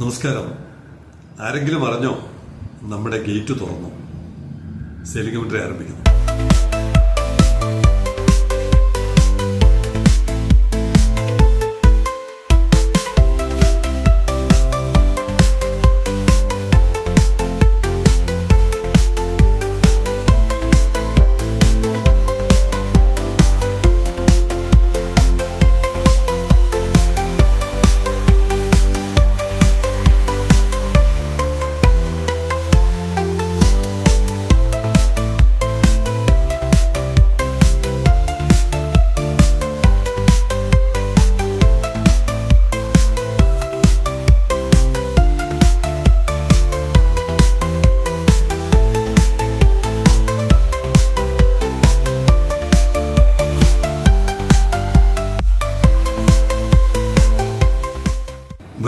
നമസ്കാരം. ആരെങ്കിലും അറിഞ്ഞോ? നമ്മുടെ ഗേറ്റ് തുറന്നു. സെലിംഗ് കമന്ററി ആരംഭിക്കുന്നു.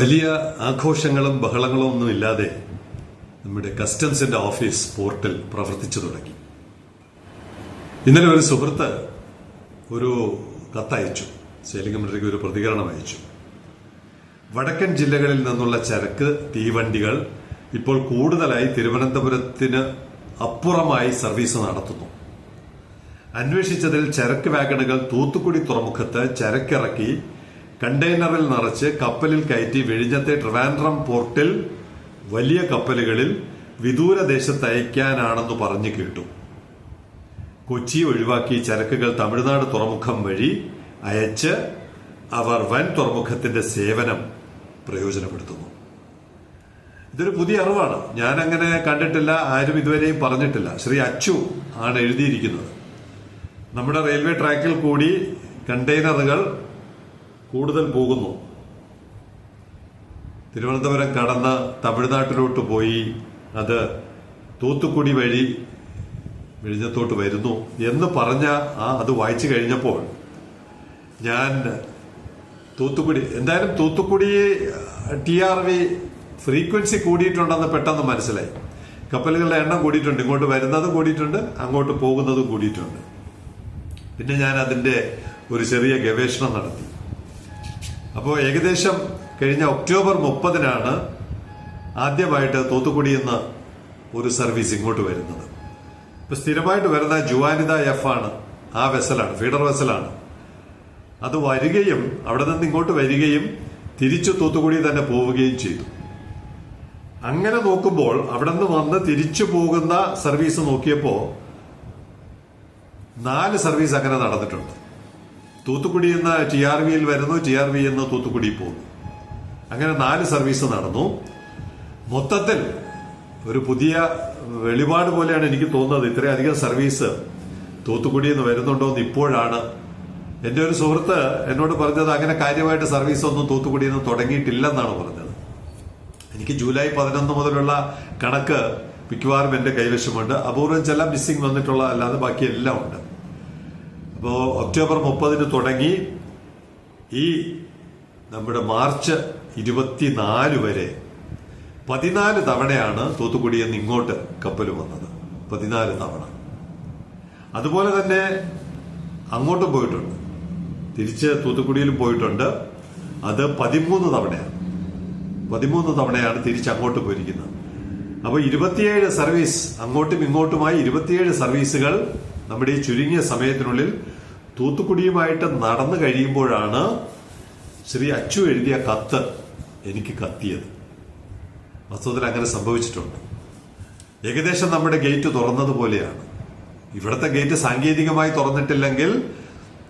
വലിയ ആഘോഷങ്ങളും ബഹളങ്ങളും ഒന്നും ഇല്ലാതെ നമ്മുടെ കസ്റ്റംസിന്റെ ഓഫീസ് പോർട്ടൽ പ്രവർത്തിച്ചു തുടങ്ങി. ഇന്നലെ ഒരു സുഹൃത്ത് ഒരു കത്തയച്ചു. കമ്പനിക്ക് ഒരു പ്രതികരണം അയച്ചു. വടക്കൻ ജില്ലകളിൽ നിന്നുള്ള ചരക്ക് തീവണ്ടികൾ ഇപ്പോൾ കൂടുതലായി തിരുവനന്തപുരത്തിന് അപ്പുറമായി സർവീസ് നടത്തുന്നു. അന്വേഷിച്ചതിൽ ചരക്ക് വാഗണുകൾ തൂത്തുക്കുടി തുറമുഖത്ത് ചരക്കിറക്കി കണ്ടെയ്നറിൽ നിറച്ച് കപ്പലിൽ കയറ്റി വെഴിഞ്ഞത്തെ ട്രിവാൻഡ്രം പോർട്ടിൽ വലിയ കപ്പലുകളിൽ വിദൂര ദേശത്ത് അയക്കാനാണെന്ന് പറഞ്ഞു കേട്ടു. കൊച്ചി ഒഴിവാക്കി ചരക്കുകൾ തമിഴ്നാട് തുറമുഖം വഴി അയച്ച് അവർ വൻ തുറമുഖത്തിന്റെ സേവനം പ്രയോജനപ്പെടുത്തുന്നു. ഇതൊരു പുതിയ അറിവാണ്. ഞാൻ അങ്ങനെ കണ്ടിട്ടില്ല ആരും ഇതുവരെയും പറഞ്ഞിട്ടില്ല. ശ്രീ അച്ചു ആണ് എഴുതിയിരിക്കുന്നത്. നമ്മുടെ റെയിൽവേ ട്രാക്കിൽ കൂടി കണ്ടെയ്നറുകൾ കൂടുതൽ പോകുന്നു. തിരുവനന്തപുരം കടന്ന് തമിഴ്നാട്ടിലോട്ട് പോയി അത് തൂത്തുക്കുടി വഴി വിഴിഞ്ഞത്തോട്ട് വരുന്നു എന്ന് പറഞ്ഞ ആ അത് വായിച്ചു കഴിഞ്ഞപ്പോൾ ഞാൻ തൂത്തുക്കുടി എന്തായാലും Thoothukudi T R V frequency കൂടിയിട്ടുണ്ടെന്ന് പെട്ടെന്ന് മനസ്സിലായി. കപ്പലുകളുടെ എണ്ണം കൂടിയിട്ടുണ്ട് ഇങ്ങോട്ട് വരുന്നതും കൂടിയിട്ടുണ്ട് അങ്ങോട്ട് പോകുന്നതും കൂടിയിട്ടുണ്ട്. പിന്നെ ഞാൻ അതിന്റെ ഒരു ചെറിയ ഗവേഷണം നടത്തി. അപ്പോൾ ഏകദേശം കഴിഞ്ഞ ഒക്ടോബർ മുപ്പതിനാണ് ആദ്യമായിട്ട് തൂത്തുക്കുടിയിൽ നിന്ന് ഒരു സർവീസ് ഇങ്ങോട്ട് വരുന്നത്. ഇപ്പൊ സ്ഥിരമായിട്ട് വരുന്ന ജുവാനിത എഫ് ആണ് ആ വെസലാണ് ഫീഡർ വെസലാണ്. അത് വരികയും അവിടെ നിന്ന് ഇങ്ങോട്ട് വരികയും തിരിച്ചു തൂത്തുക്കുടി തന്നെ പോവുകയും ചെയ്തു. അങ്ങനെ നോക്കുമ്പോൾ അവിടെ നിന്ന് വന്ന് തിരിച്ചു പോകുന്ന സർവീസ് നോക്കിയപ്പോ നാല് സർവീസ് അങ്ങനെ നടന്നിട്ടുണ്ട്. തൂത്തുക്കുടി നിന്ന് ടി ആർ വിയിൽ വരുന്നു ടി ആർ വി എന്ന് തൂത്തുക്കുടി പോകുന്നു. അങ്ങനെ നാല് സർവീസ് നടന്നു. മൊത്തത്തിൽ ഒരു പുതിയ വെളിപാട് പോലെയാണ് എനിക്ക് തോന്നുന്നത്. ഇത്രയധികം സർവീസ് തൂത്തുക്കുടി നിന്ന് വരുന്നുണ്ടോ എന്ന് ഇപ്പോഴാണ്. എന്റെ ഒരു സുഹൃത്ത് എന്നോട് പറഞ്ഞത് അങ്ങനെ കാര്യമായിട്ട് സർവീസ് ഒന്നും തൂത്തുക്കുടി നിന്ന് തുടങ്ങിയിട്ടില്ലെന്നാണ് പറഞ്ഞത്. എനിക്ക് ജൂലൈ പതിനൊന്ന് മുതലുള്ള കണക്ക് മിക്കവാറും എന്റെ കൈവശമുണ്ട്. അപൂർവം ചില മിസ്സിംഗ് വന്നിട്ടുള്ള അല്ലാതെ ബാക്കി എല്ലാം ഉണ്ട്. അപ്പോ ഒക്ടോബർ മുപ്പതിന് തുടങ്ങി ഈ നമ്മുടെ മാർച്ച് ഇരുപത്തിനാല് വരെ പതിനാല് തവണയാണ് തൂത്തുക്കുടിയിൽ നിന്ന് ഇങ്ങോട്ട് കപ്പൽ വന്നത്. പതിനാല് തവണ. അതുപോലെ തന്നെ അങ്ങോട്ടും പോയിട്ടുണ്ട്. തിരിച്ച് തൂത്തുക്കുടിയിലും പോയിട്ടുണ്ട്. അത് പതിമൂന്ന് തവണയാണ്. പതിമൂന്ന് തവണയാണ് തിരിച്ച് അങ്ങോട്ട് പോയിരിക്കുന്നത്. അപ്പോൾ ഇരുപത്തിയേഴ് സർവീസ് അങ്ങോട്ടും ഇങ്ങോട്ടുമായി ഇരുപത്തിയേഴ് സർവീസുകൾ നമ്മുടെ ഈ ചുരുങ്ങിയ സമയത്തിനുള്ളിൽ തൂത്തുക്കുടിയുമായിട്ട് നടന്നു കഴിയുമ്പോഴാണ് ശ്രീ അച്ചു എഴുതിയ കത്ത് എനിക്ക് കത്തിയത്. വസ്തുതയിൽ അങ്ങനെ സംഭവിച്ചിട്ടുണ്ട്. ഏകദേശം നമ്മുടെ ഗേറ്റ് തുറന്നതുപോലെയാണ് ഇവിടുത്തെ ഗേറ്റ് സാങ്കേതികമായി തുറന്നിട്ടില്ലെങ്കിൽ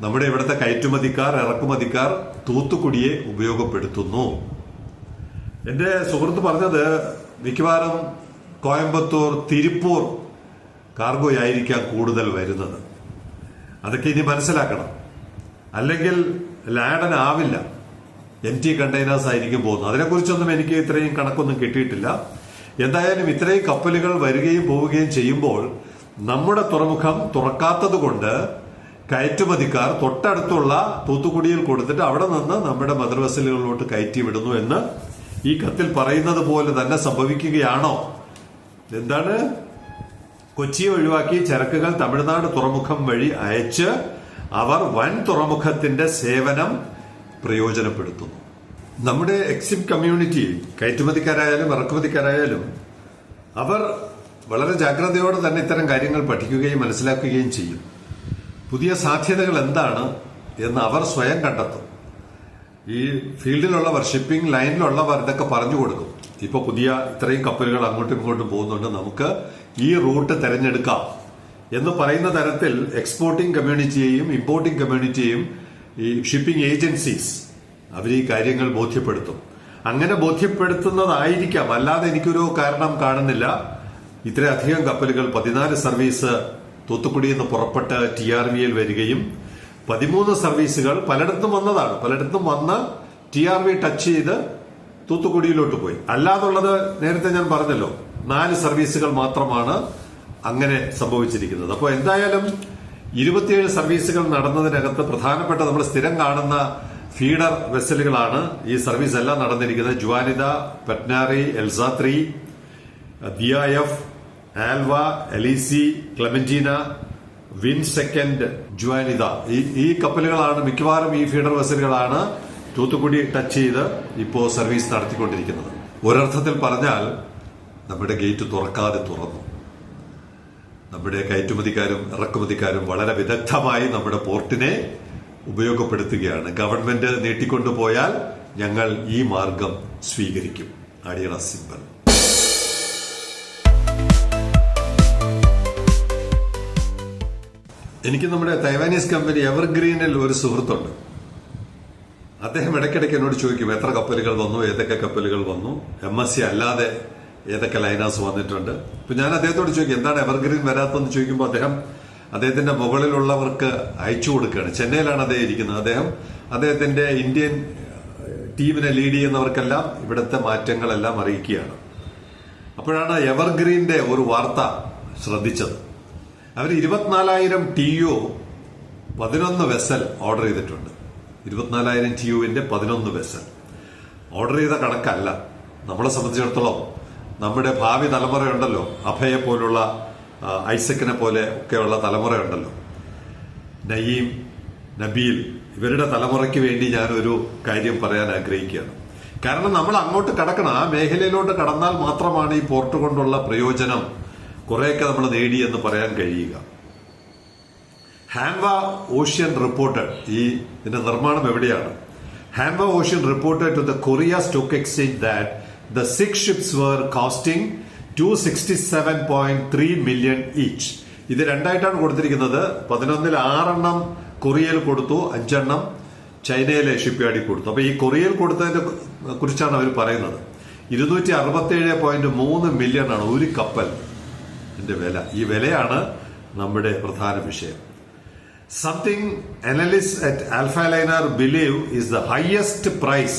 നമ്മുടെ ഇവിടുത്തെ കയറ്റുമതിക്കാർ ഇറക്കുമതിക്കാർ തൂത്തുക്കുടിയെ ഉപയോഗപ്പെടുത്തുന്നു. എന്റെ സുഹൃത്ത് പറഞ്ഞത് മിക്കവാറും കോയമ്പത്തൂർ തിരുപ്പൂർ കാർഗോയായിരിക്കാം കൂടുതൽ വരുന്നത്. അതൊക്കെ ഇനി മനസ്സിലാക്കണം. അല്ലെങ്കിൽ ലാഡൻ ആവില്ല. എം ടി കണ്ടെയ്നേഴ്സ് ആയിരിക്കും പോകുന്നത്. അതിനെക്കുറിച്ചൊന്നും എനിക്ക് ഇത്രയും കണക്കൊന്നും കിട്ടിയിട്ടില്ല. എന്തായാലും ഇത്രയും കപ്പലുകൾ വരികയും പോവുകയും ചെയ്യുമ്പോൾ നമ്മുടെ തുറമുഖം തുറക്കാത്തത് കൊണ്ട് കയറ്റുമതിക്കാർ തൊട്ടടുത്തുള്ള തൂത്തുക്കുടിയിൽ കൊടുത്തിട്ട് അവിടെ നിന്ന് നമ്മുടെ മദർ വെസലുകളിലോട്ട് കയറ്റി വിടുന്നു എന്ന് ഈ കത്തിൽ പറയുന്നത് പോലെ തന്നെ സംഭവിക്കുകയാണോ? എന്താണ്? കൊച്ചി ഒഴിവാക്കി ചരക്കുകൾ തമിഴ്നാട് തുറമുഖം വഴി അയച്ച് അവർ വൻ തുറമുഖത്തിന്റെ സേവനം പ്രയോജനപ്പെടുത്തുന്നു. നമ്മുടെ എക്സിം കമ്മ്യൂണിറ്റി കയറ്റുമതിക്കാരായാലും ഇറക്കുമതിക്കാരായാലും അവർ വളരെ ജാഗ്രതയോടെ തന്നെ ഇത്തരം കാര്യങ്ങൾ പഠിക്കുകയും മനസ്സിലാക്കുകയും ചെയ്യും. പുതിയ സാധ്യതകൾ എന്താണ് എന്ന് അവർ സ്വയം കണ്ടെത്തും. ഈ ഫീൽഡിലുള്ളവർ ഷിപ്പിംഗ് ലൈനിലുള്ളവർ ഇതൊക്കെ പറഞ്ഞു കൊടുക്കും. ഇപ്പൊ പുതിയ ഇത്രയും കപ്പലുകൾ അങ്ങോട്ടും ഇങ്ങോട്ടും പോകുന്നുണ്ട്. നമുക്ക് ഈ റൂട്ട് തിരഞ്ഞെടുക്കാം എന്ന് പറയുന്ന തരത്തിൽ എക്സ്പോർട്ടിംഗ് കമ്മ്യൂണിറ്റിയെയും ഇമ്പോർട്ടിംഗ് കമ്മ്യൂണിറ്റിയെയും ഈ ഷിപ്പിംഗ് ഏജൻസീസ് അവർ ഈ കാര്യങ്ങൾ ബോധ്യപ്പെടുത്തും. അങ്ങനെ ബോധ്യപ്പെടുത്തുന്നതായിരിക്കാം. അല്ലാതെ എനിക്കൊരു കാരണം കാണുന്നില്ല. ഇത്രയധികം കപ്പലുകൾ പതിനാല് സർവീസ് തൂത്തുക്കുടിയിൽ നിന്ന് പുറപ്പെട്ട് ടി ആർ വിയിൽ വരികയും പതിമൂന്ന് സർവീസുകൾ പലയിടത്തും വന്നതാണ്. പലയിടത്തും വന്ന് ടി ആർ വി ടച്ച് ചെയ്ത് തൂത്തുക്കുടിയിലോട്ട് പോയി. അല്ലാതുള്ളത് നേരത്തെ ഞാൻ പറഞ്ഞല്ലോ നാല് സർവീസുകൾ മാത്രമാണ് അങ്ങനെ സംഭവിച്ചിരിക്കുന്നത്. അപ്പോൾ എന്തായാലും ഇരുപത്തിയേഴ് സർവീസുകൾ നടന്നതിനകത്ത് പ്രധാനപ്പെട്ട നമ്മൾ സ്ഥിരം കാണുന്ന ഫീഡർ വെസലുകളാണ് ഈ സർവീസ് എല്ലാം നടന്നിരിക്കുന്നത്. ജുവാനിത പെറ്റ്നാറി എൽസാത്രി ദിയായഫ് ആൽവ എലീസി ക്ലെമന്റീന വിൻ സെക്കൻഡ് ജുവാനിത. ഈ ഈ കപ്പലുകളാണ് മിക്കവാറും ഈ ഫീഡർ വെസലുകളാണ് തൂത്തുക്കുടി ടച്ച് ചെയ്ത് ഇപ്പോ സർവീസ് നടത്തിക്കൊണ്ടിരിക്കുന്നത്. ഒരർത്ഥത്തിൽ പറഞ്ഞാൽ നമ്മുടെ ഗേറ്റ് തുറക്കാതെ തുറന്നു. നമ്മുടെ കയറ്റുമതിക്കാരും ഇറക്കുമതിക്കാരും വളരെ വിദഗ്ധമായി നമ്മുടെ പോർട്ടിനെ ഉപയോഗപ്പെടുത്തുകയാണ്. ഗവൺമെന്റ് നീട്ടിക്കൊണ്ടുപോയാൽ ഞങ്ങൾ ഈ മാർഗം സ്വീകരിക്കും. അടിയറ സിമ്പൽ എനിക്ക് നമ്മുടെ തൈവാനീസ് കമ്പനി എവർഗ്രീനിൽ ഒരു സുഹൃത്തുണ്ട്. അദ്ദേഹം ഇടയ്ക്കിടയ്ക്ക് എന്നോട് ചോദിക്കും എത്ര കപ്പലുകൾ വന്നു? ഏതൊക്കെ കപ്പലുകൾ വന്നു? എം എസ് സി അല്ലാതെ ഏതൊക്കെ ലൈനേഴ്സ് വന്നിട്ടുണ്ട്. ഇപ്പൊ ഞാൻ അദ്ദേഹത്തോട് ചോദിക്കും എന്താണ് എവർഗ്രീൻ വരാത്തതെന്ന്? ചോദിക്കുമ്പോൾ അദ്ദേഹം അദ്ദേഹത്തിന്റെ മുകളിലുള്ളവർക്ക് അയച്ചു കൊടുക്കുകയാണ്. ചെന്നൈയിലാണ് അദ്ദേഹം ഇരിക്കുന്നത്. അദ്ദേഹം അദ്ദേഹത്തിന്റെ ഇന്ത്യൻ ടീമിനെ ലീഡ് ചെയ്യുന്നവർക്കെല്ലാം ഇവിടുത്തെ മാറ്റങ്ങളെല്ലാം അറിയിക്കുകയാണ്. അപ്പോഴാണ് എവർഗ്രീന്റെ ഒരു വാർത്ത ശ്രദ്ധിച്ചത്. അവർ ഇരുപത്തിനാലായിരം ടി യു പതിനൊന്ന് വെസൽ ഓർഡർ ചെയ്തിട്ടുണ്ട്. ഇരുപത്തിനാലായിരം ടി യുവിന്റെ പതിനൊന്ന് ബസ്. ഓർഡർ ചെയ്ത കണക്കല്ല. നമ്മളെ സംബന്ധിച്ചിടത്തോളം നമ്മുടെ ഭാവി തലമുറയുണ്ടല്ലോ. അഭയെ പോലുള്ള ഐസക്കിനെ പോലെ ഒക്കെയുള്ള തലമുറയുണ്ടല്ലോ. നയീം നബീൽ ഇവരുടെ തലമുറയ്ക്ക് വേണ്ടി ഞാനൊരു കാര്യം പറയാൻ ആഗ്രഹിക്കുകയാണ്. കാരണം നമ്മൾ അങ്ങോട്ട് കടക്കണം. ആ മേഖലയിലോട്ട് കടന്നാൽ മാത്രമാണ് ഈ പോർട്ട് കൊണ്ടുള്ള പ്രയോജനം കുറെയൊക്കെ നമ്മൾ നേടിയെന്ന് പറയാൻ കഴിയുക. ഹാൻവ ഓഷ്യൻ റിപ്പോർട്ട് ഈ ഇതിന്റെ നിർമ്മാണം എവിടെയാണ്? Hanwha Ocean report to the Korea Stock Exchange that the six ships were costing two sixty seven point three million each. ഇത് രണ്ടായിട്ടാണ് കൊടുത്തിരിക്കുന്നത്. പതിനൊന്നിൽ ആറെണ്ണം കൊറിയയിൽ കൊടുത്തു അഞ്ചെണ്ണം ചൈനയിലെ ഷിപ്പ്യാർഡിൽ കൊടുത്തു. അപ്പൊ ഈ കൊറിയയിൽ കൊടുത്തതിനെ കുറിച്ചാണ് അവർ പറയുന്നത്. ഇരുന്നൂറ്റി അറുപത്തിയേഴ് പോയിന്റ് മൂന്ന് മില്യൺ ആണ് ഒരു കപ്പൽ. ഇതിന്റെ വില. ഈ വിലയാണ് നമ്മുടെ പ്രധാന വിഷയം. Something analysts at Alpha Liner believe is the highest price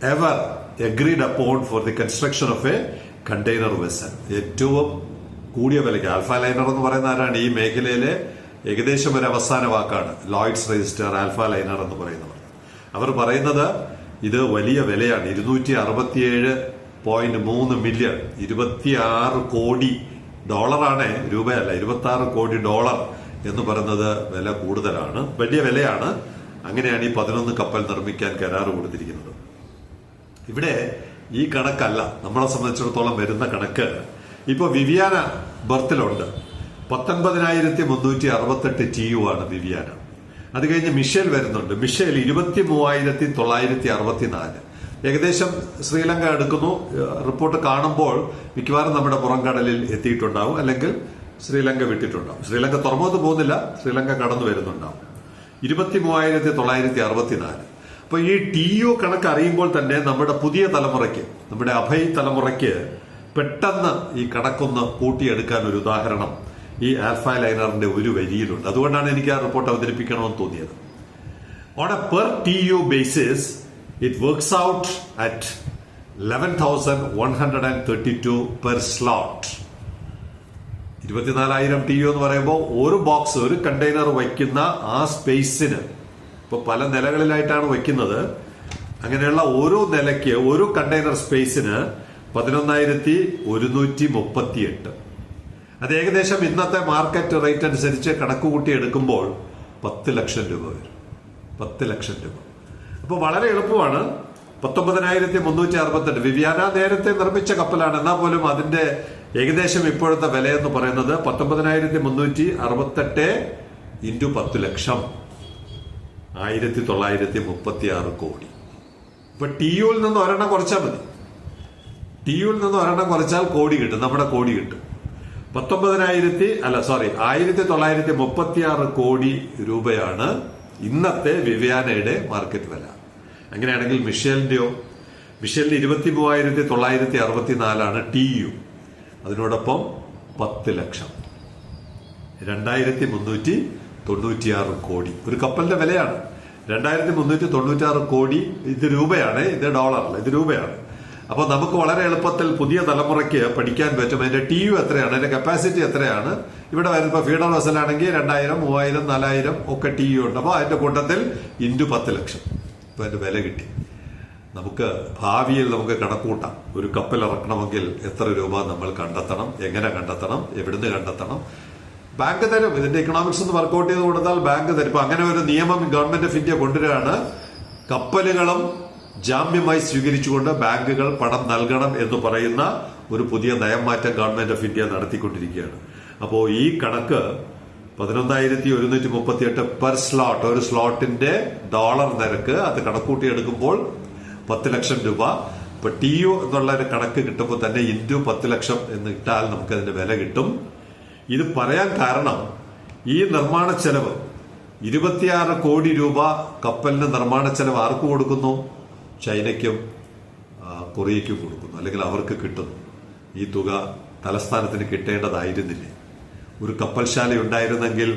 ever agreed upon for the construction of a container vessel. ഏറ്റവും കൂടിയ വിലയ്ക്ക് ആൽഫ ലൈനർ എന്ന് പറയുന്ന ആരാണ്? ഈ മേഖലയിലെ ഏകദേശം ഒരു അവസാന വാക്കാണ്. ലോയിഡ്സ് രജിസ്റ്റർ ആൽഫ ലൈനർ എന്ന് പറയുന്നവർ അവർ പറയുന്നത് ഇത് വലിയ വിലയാണ്. ഇരുന്നൂറ്റി അറുപത്തിയേഴ് പോയിന്റ് മൂന്ന് മില്യൺ ഇരുപത്തിയാറ് കോടി ഡോളറാണ് രൂപയല്ല ഇരുപത്തി ആറ് കോടി ഡോളർ എന്ന് പറയുന്നത് വില കൂടുതലാണ്. വലിയ വിലയാണ്. അങ്ങനെയാണ് ഈ പതിനൊന്ന് കപ്പൽ നിർമ്മിക്കാൻ കരാറ് കൊടുത്തിരിക്കുന്നത്. ഇവിടെ ഈ കണക്കല്ല നമ്മളെ സംബന്ധിച്ചിടത്തോളം വരുന്ന കണക്ക്. ഇപ്പൊ വിവിയാന ബർത്തിലുണ്ട്. പത്തൊൻപതിനായിരത്തി മുന്നൂറ്റി അറുപത്തെട്ട് ടി യു ആണ് വിവിയാന. അത് കഴിഞ്ഞ് മിഷേൽ വരുന്നുണ്ട്. മിഷേൽ ഇരുപത്തി മൂവായിരത്തി തൊള്ളായിരത്തി അറുപത്തിനാല് ഏകദേശം ശ്രീലങ്ക എടുക്കുന്നു. റിപ്പോർട്ട് കാണുമ്പോൾ മിക്കവാറും നമ്മുടെ പുറംകടലിൽ എത്തിയിട്ടുണ്ടാവും. അല്ലെങ്കിൽ ശ്രീലങ്ക വിട്ടിട്ടുണ്ടാവും. ശ്രീലങ്ക തുറമുഖത്ത് പോകുന്നില്ല ശ്രീലങ്ക കടന്നു വരുന്നുണ്ടാവും. ഇരുപത്തി മൂവായിരത്തി തൊള്ളായിരത്തി അറുപത്തിനാല് അപ്പൊ ഈ ടി യു കണക്ക് അറിയുമ്പോൾ തന്നെ നമ്മുടെ പുതിയ തലമുറയ്ക്ക് നമ്മുടെ അഭയ തലമുറയ്ക്ക് പെട്ടെന്ന് ഈ കണക്കൊന്ന് കൂട്ടിയെടുക്കാൻ ഒരു ഉദാഹരണം ഈ ആൽഫ ലൈനറിന്റെ ഒരു വരിയിലുണ്ട്. അതുകൊണ്ടാണ് എനിക്ക് ആ റിപ്പോർട്ട് അവതരിപ്പിക്കണമെന്ന് തോന്നിയത്. On a per TU basis, it works out at 11,132 per slot. ഇരുപത്തിനാലായിരം ടി യു എന്ന് പറയുമ്പോൾ ഒരു ബോക്സ് ഒരു കണ്ടെയ്നർ വയ്ക്കുന്ന ആ സ്പേസിന് ഇപ്പൊ പല നിലകളിലായിട്ടാണ് വയ്ക്കുന്നത്. അങ്ങനെയുള്ള ഓരോ നിലയ്ക്ക് ഒരു കണ്ടെയ്നർ സ്പേസിന് പതിനൊന്നായിരത്തി ഒരുന്നൂറ്റി മുപ്പത്തി എട്ട് അത് ഏകദേശം ഇന്നത്തെ മാർക്കറ്റ് റേറ്റ് അനുസരിച്ച് കണക്കുകൂട്ടി എടുക്കുമ്പോൾ പത്ത് ലക്ഷം രൂപ വരും. പത്ത് ലക്ഷം രൂപ. അപ്പോൾ വളരെ എളുപ്പമാണ്. പത്തൊമ്പതിനായിരത്തി മുന്നൂറ്റി അറുപത്തെട്ട് വിവ്യാന നേരത്തെ നിർമ്മിച്ച കപ്പലാണ്. എന്നാൽ പോലും അതിന്റെ ഏകദേശം ഇപ്പോഴത്തെ വില എന്ന് പറയുന്നത് പത്തൊമ്പതിനായിരത്തി മുന്നൂറ്റി അറുപത്തെട്ട് ഇന്റു പത്ത് ലക്ഷം. ആയിരത്തി തൊള്ളായിരത്തി മുപ്പത്തി ആറ് കോടി. ഇപ്പൊ ടി യുവിൽ നിന്ന് ഒരെണ്ണം കുറച്ചാൽ മതി. ടി യുവിൽ നിന്ന് ഒരെണ്ണം കുറച്ചാൽ കോടി കിട്ടും. നമ്മുടെ കോടി കിട്ടും. പത്തൊമ്പതിനായിരത്തി അല്ല സോറി ആയിരത്തി തൊള്ളായിരത്തി മുപ്പത്തി ആറ് കോടി രൂപയാണ് ഇന്നത്തെ വിവ്യാനയുടെ മാർക്കറ്റ് വില. അങ്ങനെയാണെങ്കിൽ മിഷേലിന്റെയോ മിഷേലിന്റെ ഇരുപത്തി മൂവായിരത്തി തൊള്ളായിരത്തി അറുപത്തി നാലാണ് ടി യു അതിനോടൊപ്പം പത്ത് ലക്ഷം. രണ്ടായിരത്തി മുന്നൂറ്റി തൊണ്ണൂറ്റിയാറ് കോടി. ഒരു കപ്പലിന്റെ വിലയാണ്. രണ്ടായിരത്തി മുന്നൂറ്റി തൊണ്ണൂറ്റിയാറ് കോടി ഇത് രൂപയാണ് ഇത് ഡോളറല്ല ഇത് രൂപയാണ്. അപ്പോൾ നമുക്ക് വളരെ എളുപ്പത്തിൽ പുതിയ തലമുറയ്ക്ക് പഠിക്കാൻ പറ്റും. അതിന്റെ ടി യു എത്രയാണ് അതിന്റെ കപ്പാസിറ്റി എത്രയാണ്? ഇവിടെ വരുമ്പോൾ ഫീഡർ വെസലാണെങ്കിൽ രണ്ടായിരം മൂവായിരം നാലായിരം ഒക്കെ ടി യു ഉണ്ട്. അപ്പോൾ അതിന്റെ കൂട്ടത്തിൽ ഇന്റു പത്ത് ലക്ഷം. ഇപ്പൊ അതിന്റെ വില കിട്ടി. നമുക്ക് ഭാവിയിൽ നമുക്ക് കണക്കൂട്ടാം ഒരു കപ്പൽ ഇറക്കണമെങ്കിൽ എത്ര രൂപ നമ്മൾ കണ്ടെത്തണം എങ്ങനെ കണ്ടെത്തണം എവിടുന്ന് കണ്ടെത്തണം. ബാങ്ക് തരും. ഇതിന്റെ ഇക്കണോമിക്സ് ഒന്ന് വർക്കൗട്ട് ചെയ്ത് കൊടുത്താൽ ബാങ്ക് തരും. ഇപ്പൊ അങ്ങനെ ഒരു നിയമം ഗവൺമെന്റ് ഓഫ് ഇന്ത്യ കൊണ്ടുവരികയാണ്. കപ്പലുകളും ജാമ്യമായി സ്വീകരിച്ചുകൊണ്ട് ബാങ്കുകൾ പണം നൽകണം എന്ന് പറയുന്ന ഒരു പുതിയ നയം മാറ്റം ഗവൺമെന്റ് ഓഫ് ഇന്ത്യ നടത്തിക്കൊണ്ടിരിക്കുകയാണ്. അപ്പോൾ ഈ കണക്ക് പതിനൊന്നായിരത്തി ഒരുന്നൂറ്റി മുപ്പത്തി എട്ട് പെർ സ്ലോട്ട് ഒരു സ്ലോട്ടിന്റെ ഡോളർ നിരക്ക് അത് കണക്കൂട്ടിയെടുക്കുമ്പോൾ പത്ത് ലക്ഷം രൂപ. ഇപ്പൊ ടി യു എന്നുള്ള ഒരു കണക്ക് കിട്ടുമ്പോൾ തന്നെ ഇന്റു പത്ത് ലക്ഷം എന്ന് ഇട്ടാൽ നമുക്ക് അതിന്റെ വില കിട്ടും. ഇത് പറയാൻ കാരണം ഈ നിർമ്മാണ ചെലവ് ഇരുപത്തിയാറ് കോടി രൂപ കപ്പലിന് നിർമ്മാണ ചെലവ് ആർക്ക് കൊടുക്കുന്നു? ചൈനയ്ക്കും കൊറിയയ്ക്കും കൊടുക്കുന്നു. അല്ലെങ്കിൽ അവർക്ക് കിട്ടുന്നു. ഈ തുക തലസ്ഥാനത്തിന് കിട്ടേണ്ടതായിരുന്നില്ലേ. ഒരു കപ്പൽശാല ഉണ്ടായിരുന്നെങ്കിൽ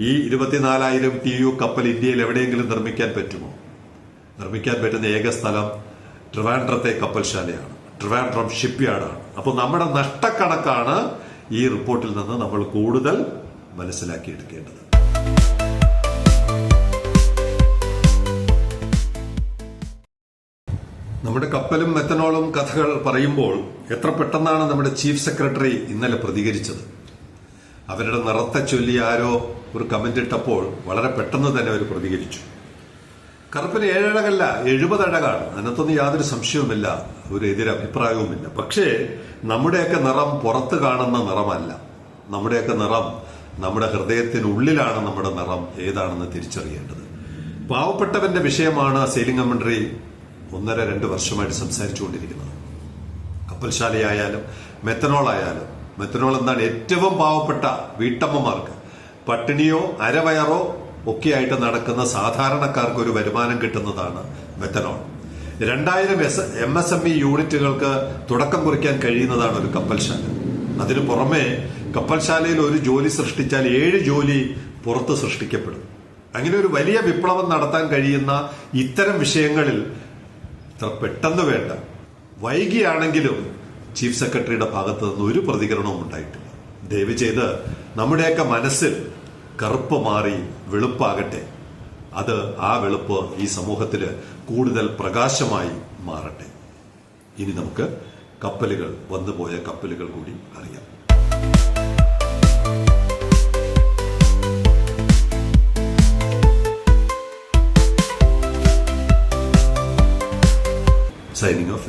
ഈ ഇരുപത്തിനാലായിരം ടി യു കപ്പൽ ഇന്ത്യയിൽ എവിടെയെങ്കിലും നിർമ്മിക്കാൻ പറ്റുമോ? നിർമ്മിക്കാൻ പറ്റുന്ന ഏക സ്ഥലം ട്രിവാൻഡ്രത്തെ കപ്പൽശാലയാണ്. ട്രിവാൻഡ്രം ഷിപ്പ് യാർഡാണ് അപ്പോൾ നമ്മുടെ നഷ്ടക്കണക്കാണ് ഈ റിപ്പോർട്ടിൽ നിന്ന് നമ്മൾ കൂടുതൽ മനസ്സിലാക്കിയെടുക്കേണ്ടത്. നമ്മുടെ കപ്പലും മെത്തനോളും കഥകൾ പറയുമ്പോൾ എത്ര പെട്ടെന്നാണ് നമ്മുടെ ചീഫ് സെക്രട്ടറി ഇന്നലെ പ്രതികരിച്ചത്? അവരുടെ നിറത്തെ ചൊല്ലി ആരോ ഒരു കമന്റ് ഇട്ടപ്പോൾ വളരെ പെട്ടെന്ന് തന്നെ അവർ പ്രതികരിച്ചു. കറുപ്പിന് ഏഴഴകല്ല എഴുപതടകാണ് അതിനകത്തൊന്നും യാതൊരു സംശയവുമില്ല ഒരു എതിരഭിപ്രായവുമില്ല. പക്ഷേ നമ്മുടെയൊക്കെ നിറം പുറത്ത് കാണുന്ന നിറമല്ല. നമ്മുടെയൊക്കെ നിറം നമ്മുടെ ഹൃദയത്തിനുള്ളിലാണ് നമ്മുടെ നിറം ഏതാണെന്ന് തിരിച്ചറിയേണ്ടത്. പാവപ്പെട്ടവന്റെ വിഷയമാണ് സെയിലിംഗ് കമന്ററി ഒന്നര രണ്ട് വർഷമായിട്ട് സംസാരിച്ചുകൊണ്ടിരിക്കുന്നത്. കപ്പൽശാലയായാലും മെത്തനോൾ ആയാലും മെത്തനോൾ എന്താണ് ഏറ്റവും പാവപ്പെട്ട വീട്ടമ്മമാർക്ക്? പട്ടിണിയോ അരവയറോ ഒക്കെ ആയിട്ട് നടക്കുന്ന സാധാരണക്കാർക്ക് ഒരു വരുമാനം കിട്ടുന്നതാണ് മെത്തനോൾ രണ്ടായിരം S M S M E യൂണിറ്റുകൾക്ക് തുടക്കം കുറിക്കാൻ കഴിയുന്നതാണ് ഒരു കപ്പൽശാല. അതിനു പുറമെ കപ്പൽശാലയിൽ ഒരു ജോലി സൃഷ്ടിച്ചാൽ ഏഴ് ജോലി പുറത്ത് സൃഷ്ടിക്കപ്പെടും. അങ്ങനെ ഒരു വലിയ വിപ്ലവം നടത്താൻ കഴിയുന്ന ഇത്തരം വിഷയങ്ങളിൽ ഇത്ര പെട്ടെന്ന് വേണ്ട. വൈകിയാണെങ്കിലും ചീഫ് സെക്രട്ടറിയുടെ ഭാഗത്ത് നിന്ന് ഒരു പ്രതികരണവും ഉണ്ടായിട്ടില്ല. ദയവ് ചെയ്ത് നമ്മുടെയൊക്കെ മനസ്സിൽ കറുപ്പ് മാറി വെളുപ്പാകട്ടെ. അത് ആ വെളുപ്പ് ഈ സമൂഹത്തിൽ കൂടുതൽ പ്രകാശമായി മാറട്ടെ. ഇനി നമുക്ക് കപ്പലുകൾ വന്നുപോയ കപ്പലുകൾ കൂടി അറിയാം. Signing off